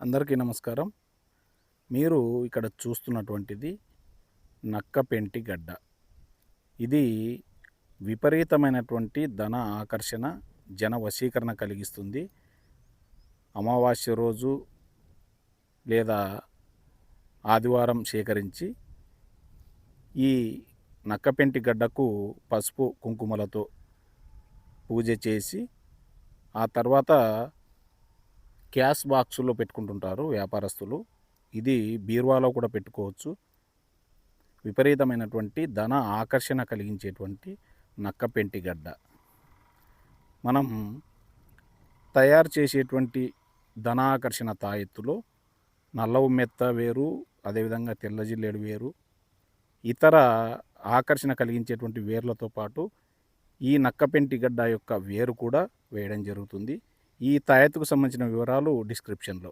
అందరికీ నమస్కారం. మీరు ఇక్కడ చూస్తున్నటువంటిది నక్కపెంటి గడ్డ. ఇది విపరీతమైనటువంటి ధన ఆకర్షణ జన వశీకరణ కలిగిస్తుంది. అమావాస్య రోజు లేదా ఆదివారం సేకరించి ఈ నక్కపెంటి గడ్డకు పసుపు కుంకుమలతో పూజ చేసి ఆ తర్వాత క్యాష్ బాక్సుల్లో పెట్టుకుంటుంటారు వ్యాపారస్తులు. ఇది బీర్వాలో కూడా పెట్టుకోవచ్చు. విపరీతమైనటువంటి ధన ఆకర్షణ కలిగించేటువంటి నక్కపెంటి గడ్డ. మనం తయారు చేసేటువంటి ధన ఆకర్షణ తాయెత్తులో నల్ల ఉమ్మెత్త వేరు అదేవిధంగా తెల్ల జిల్లేడు వేరు ఇతర ఆకర్షణ కలిగించేటువంటి వేర్లతో పాటు ఈ నక్కపెంటి గడ్డ యొక్క వేరు కూడా వేయడం జరుగుతుంది. ఈ తాయత్తుకు సంబంధించిన వివరాలు డిస్క్రిప్షన్లో.